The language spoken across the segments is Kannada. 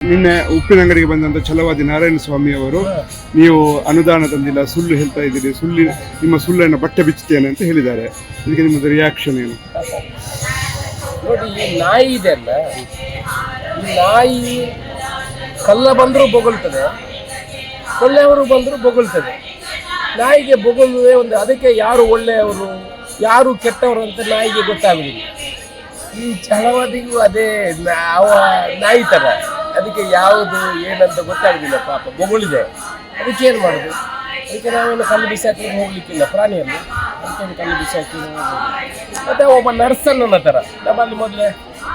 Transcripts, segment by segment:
ನಿನ್ನೆ ಉಪ್ಪಿನ ಅಂಗಡಿಗೆ ಬಂದಂತ ಛಲವಾದಿ ನಾರಾಯಣ ಸ್ವಾಮಿ ಅವರು, ನೀವು ಅನುದಾನ ತಂದಿಲ್ಲ, ಸುಳ್ಳು ಹೇಳ್ತಾ ಇದ್ದೀರಿ, ಸುಳ್ಳಿ, ನಿಮ್ಮ ಸುಳ್ಳನ್ನು ಬಟ್ಟೆ ಬಿಚ್ಚುತ್ತೇನೆ ಅಂತ ಹೇಳಿದ್ದಾರೆ. ಇದಕ್ಕೆ ನಿಮ್ಮದು ರಿಯಾಕ್ಷನ್ ಏನು? ನೋಡಿ, ಈ ನಾಯಿ ಇದೆ ಅಲ್ಲ, ಈ ನಾಯಿ ಕಲ್ಲ ಬಂದರೂ ಬೊಗಳ್ತದೆ ಒಳ್ಳೆಯವರು ಬಂದರೂ ಬೊಗಳ್ತದೆ. ನಾಯಿಗೆ ಬೊಗಳುವೆ ಒಂದು, ಅದಕ್ಕೆ ಯಾರು ಒಳ್ಳೆಯವರು, ಯಾರು ಕೆಟ್ಟವರು ಅಂತ ನಾಯಿಗೆ ಗೊತ್ತಾಗುದಿಲ್ಲ ಈ ಛಲವಾದಿಗೂ ಅದೇ ಅವ ನಾಯಿ ಥರ ಅದಕ್ಕೆ ಯಾವುದು ಏನಂತ ಗೊತ್ತಾಗುದಿಲ್ಲ ಪಾಪ, ಬೊಗಳಿದೆ. ಅದಕ್ಕೆ ಏನು ಮಾಡೋದು? ಅದಕ್ಕೆ ನಾವೇನು ಕಲ್ಲು ಬಿಸಾಕಿ ಹೋಗ್ಲಿಕ್ಕಿಲ್ಲ ಪ್ರಾಣಿಯನ್ನು ಅದಕ್ಕೆ ಕಲ್ಲು ಬಿಸಾಕಿ ಹಾಕಿ ಮತ್ತೆ ಒಬ್ಬ ನರ್ಸನ್ನ ಥರ ನಮ್ಮಲ್ಲಿ ಮೊದಲೇ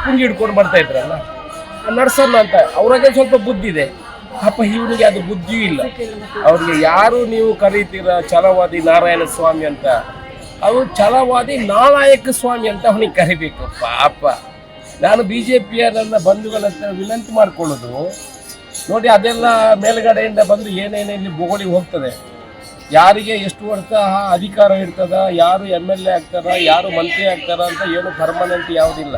ಪುಂಗಿ ಹಿಡ್ಕೊಂಡು ಬರ್ತಾ ಇದ್ರಲ್ಲ, ಆ ನರ್ಸನ್ನು ಅಂತ, ಅವ್ರಿಗೆ ಸ್ವಲ್ಪ ಬುದ್ಧಿ ಇದೆ. ಪಾಪ ಇವನಿಗೆ ಅದು ಬುದ್ಧಿಯೂ ಇಲ್ಲ. ಅವ್ರಿಗೆ ಯಾರು ನೀವು ಕರೀತೀರ ಛಲವಾದಿ ನಾರಾಯಣ ಸ್ವಾಮಿ ಅಂತ? ಅವರು ಛಲವಾದಿ ನಾಲಾಯಕ ಸ್ವಾಮಿ ಅಂತ ಅವನಿಗೆ ಕರಿಬೇಕು, ಪಾಪ. ನಾನು ಬಿ ಜೆ ಪಿಯ ನನ್ನ ಬಂಧುಗಳ ಹತ್ರ ವಿನಂತಿ ಮಾಡ್ಕೊಳ್ಳೋದು. ನೋಡಿ, ಅದೆಲ್ಲ ಮೇಲ್ಗಡೆಯಿಂದ ಬಂದು ಏನೇನು ಇಲ್ಲಿ ಬೊಗಳಿ ಹೋಗ್ತದೆ. ಯಾರಿಗೆ ಎಷ್ಟು ವರ್ಷ ಅಧಿಕಾರ ಇರ್ತದ, ಯಾರು ಎಂ ಎಲ್ ಎ ಆಗ್ತಾರ, ಯಾರು ಮಂತ್ರಿ ಆಗ್ತಾರ ಅಂತ ಏನು ಪರ್ಮನೆಂಟ್ ಯಾವುದಿಲ್ಲ.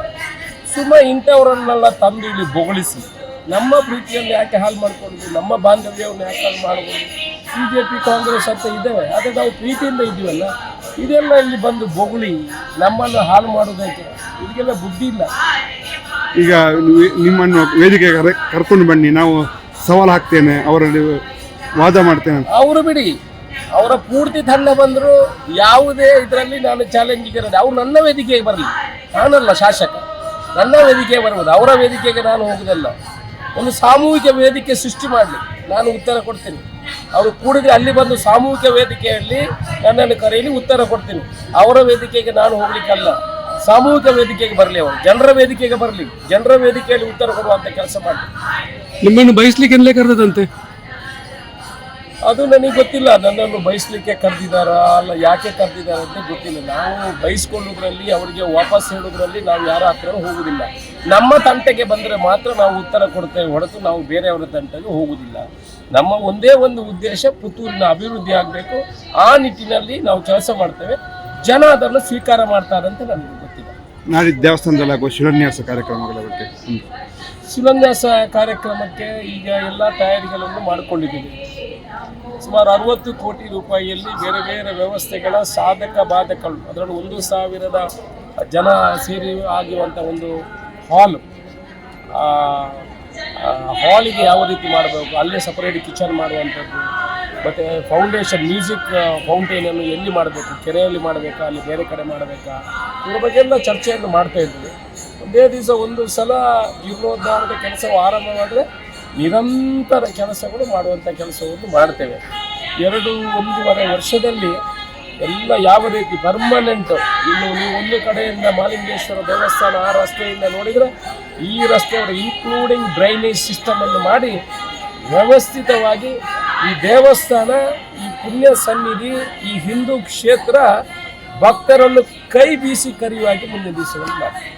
ಸುಮ್ಮ ಇಂಥವರನ್ನೆಲ್ಲ ತಂದು ಇಲ್ಲಿ ಬೊಗಳಿಸಿ ನಮ್ಮ ಪ್ರೀತಿಯನ್ನು ಯಾಕೆ ಹಾಳು ಮಾಡ್ಕೊಂಡು, ನಮ್ಮ ಬಾಂಧವ್ಯವನ್ನು ಯಾಕೆ ಹಾಳು ಮಾಡ್ಬೋದು ಬಿ ಜೆ ಪಿ ಕಾಂಗ್ರೆಸ್ ಅಂತ ಇದ್ದೇವೆ. ಆದರೆ ನಾವು ಪ್ರೀತಿಯಿಂದ ಇದ್ದೀವಲ್ಲ. ಇದೆಲ್ಲ ಇಲ್ಲಿ ಬಂದು ಬೊಗಳಿ ನಮ್ಮನ್ನು ಹಾಳು ಮಾಡೋದಕ್ಕೆ ಇದಕ್ಕೆಲ್ಲ ಬುದ್ಧಿ ಇಲ್ಲ. ಈಗ ನೀವು- ನಿಮ್ಮನ್ನು ವೇದಿಕೆಗೆ ಕರೆ- ಕರ್ಕೊಂಡು ಬನ್ನಿ. ನಾವು ಸವಾಲು ಹಾಕ್ತೇನೆ ಅವರಲ್ಲಿ ವಾದ ಮಾಡ್ತೇನೆ ಅಂತ. ಅವರು ಬಿಡಿ. ಅವರ ಪೂರ್ತಿ ತಂಡ ಬಂದರು ಯಾವುದೇ ಇದರಲ್ಲಿ ನಾನು ಚಾಲೆಂಜಿಗೆ ಇರೋದು ಅವ್ರು ನನ್ನ ವೇದಿಕೆಗೆ ಬರಲಿ. ನಾನಲ್ಲ ಶಾಸಕ. ನನ್ನ ವೇದಿಕೆಗೆ ಬರ್ಬೋದು ಅವರ ವೇದಿಕೆಗೆ ನಾನು ಹೋಗುದಲ್ಲ ಒಂದು ಸಾಮೂಹಿಕ ವೇದಿಕೆ ಸೃಷ್ಟಿ ಮಾಡಲಿ. ನಾನು ಉತ್ತರ ಕೊಡ್ತೀನಿ. ಅವರು ಕೂಡಿದ್ರೆ ಅಲ್ಲಿ ಬಂದು ಸಾಮೂಹಿಕ ವೇದಿಕೆಯಲ್ಲಿ ನನ್ನನ್ನು ಕರೆಯಲಿ ಉತ್ತರ ಕೊಡ್ತೀನಿ. ಅವರ ವೇದಿಕೆಗೆ ನಾನು ಹೋಗ್ಲಿಕ್ಕಲ್ಲ. ಸಾಮೂಹಿಕ ವೇದಿಕೆಗೆ ಬರಲಿ ಅವರು. ಜನರ ವೇದಿಕೆಗೆ ಬರಲಿ. ಜನರ ವೇದಿಕೆಯಲ್ಲಿ ಉತ್ತರ ಕೊಡುವಂತ ಕೆಲಸ ಮಾಡಿ ನಿಮ್ಮನ್ನು ಬಯಸ್ಲಿಕ್ಕೆ ಕರೆದಂತೆ ಅದು ನನಗೆ ಗೊತ್ತಿಲ್ಲ. ನನ್ನನ್ನು ಬಯಸ್ಲಿಕ್ಕೆ ಕರೆದಿದ್ದಾರ ಅಲ್ಲ ಯಾಕೆ ಕರೆದಿದ್ದಾರೆ ಅಂತ ಗೊತ್ತಿಲ್ಲ. ನಾವು ಬಯಸ್ಕೊಳ್ಳೋದ್ರಲ್ಲಿ, ಅವರಿಗೆ ವಾಪಸ್ ಹೇಳೋದ್ರಲ್ಲಿ ನಾವು ಯಾರ ಹತ್ರ ಹೋಗುವುದಿಲ್ಲ ನಮ್ಮ ತಂಟೆಗೆ ಬಂದರೆ ಮಾತ್ರ ನಾವು ಉತ್ತರ ಕೊಡ್ತೇವೆ ಹೊರತು ನಾವು ಬೇರೆಯವರ ತಂಟೆಗೆ ಹೋಗುವುದಿಲ್ಲ ನಮ್ಮ ಒಂದೇ ಒಂದು ಉದ್ದೇಶ ಪುತ್ತೂರಿನ ಅಭಿವೃದ್ಧಿ ಆಗಬೇಕು. ಆ ನಿಟ್ಟಿನಲ್ಲಿ ನಾವು ಕೆಲಸ ಮಾಡ್ತೇವೆ. ಜನ ಅದನ್ನು ಸ್ವೀಕಾರ ಮಾಡ್ತಾರಂತ ನನಗೆ ಗೊತ್ತಿಲ್ಲ. ನಾಳೆ ದೇವಸ್ಥಾನದಲ್ಲಿ ಆಗುವ ಶಿಲಾನ್ಯಾಸ ಕಾರ್ಯಕ್ರಮಗಳ ಬಗ್ಗೆ. ಶಿಲಾನ್ಯಾಸ ಕಾರ್ಯಕ್ರಮಕ್ಕೆ ಈಗ ಎಲ್ಲ ತಯಾರಿಗಳನ್ನು ಮಾಡಿಕೊಂಡಿದ್ದೀವಿ. ಸುಮಾರು ಅರವತ್ತು ಕೋಟಿ ರೂಪಾಯಿಯಲ್ಲಿ ಬೇರೆ ಬೇರೆ ವ್ಯವಸ್ಥೆಗಳ ಸಾಧಕ ಬಾಧಕಗಳು, ಅದರಲ್ಲಿ ಒಂದು ಸಾವಿರದ ಜನ ಸೇರಿ ಆಗಿರುವಂಥ ಒಂದು ಹಾಲ್ ಹಾಲಿಗೆ ಯಾವ ರೀತಿ ಮಾಡಬೇಕು, ಅಲ್ಲೇ ಸಪರೇಟ್ ಕಿಚನ್ ಮಾಡುವಂಥದ್ದು, ಮತ್ತು ಫೌಂಡೇಶನ್ ಮ್ಯೂಸಿಕ್ ಫೌಂಟೇನನ್ನು ಎಲ್ಲಿ ಮಾಡಬೇಕು, ಕೆರೆಯಲ್ಲಿ ಮಾಡಬೇಕಾ, ಅಲ್ಲಿ ಬೇರೆ ಕಡೆ ಮಾಡಬೇಕಾ, ಇದ್ರ ಬಗ್ಗೆ ಎಲ್ಲ ಚರ್ಚೆಯನ್ನು ಮಾಡ್ತಾ ಇದ್ವಿ ಒಂದೇ ದಿವಸ ಒಂದು ಸಲ ಜೀರ್ಣೋದ್ಧಾರದ ಕೆಲಸವು ಆರಂಭ ಮಾಡಿದ್ರೆ ನಿರಂತರ ಕೆಲಸಗಳು ಮಾಡುವಂಥ ಕೆಲಸವನ್ನು ಮಾಡ್ತೇವೆ. ಎರಡು, ಒಂದೂವರೆ ವರ್ಷದಲ್ಲಿ ಎಲ್ಲ ಯಾವ ರೀತಿ ಪರ್ಮನೆಂಟ್ ಇನ್ನು ನೀವು ಒಂದು ಕಡೆಯಿಂದ ಮಾಲಿಂಗೇಶ್ವರ ದೇವಸ್ಥಾನ ಆ ರಸ್ತೆಯಿಂದ ನೋಡಿದರೆ ಈ ರಸ್ತೆಯವರು ಇನ್ಕ್ಲೂಡಿಂಗ್ ಡ್ರೈನೇಜ್ ಸಿಸ್ಟಮನ್ನು ಮಾಡಿ ವ್ಯವಸ್ಥಿತವಾಗಿ ಈ ದೇವಸ್ಥಾನ, ಈ ಪುಣ್ಯ ಸನ್ನಿಧಿ, ಈ ಹಿಂದೂ ಕ್ಷೇತ್ರ ಭಕ್ತರನ್ನು ಕೈ ಬೀಸಿ ಕರೆಯುವಾಗಿ ಮುಂದೆ ದಿವಸಗಳಲ್ಲಿ ಮಾಡ್ತೀವಿ.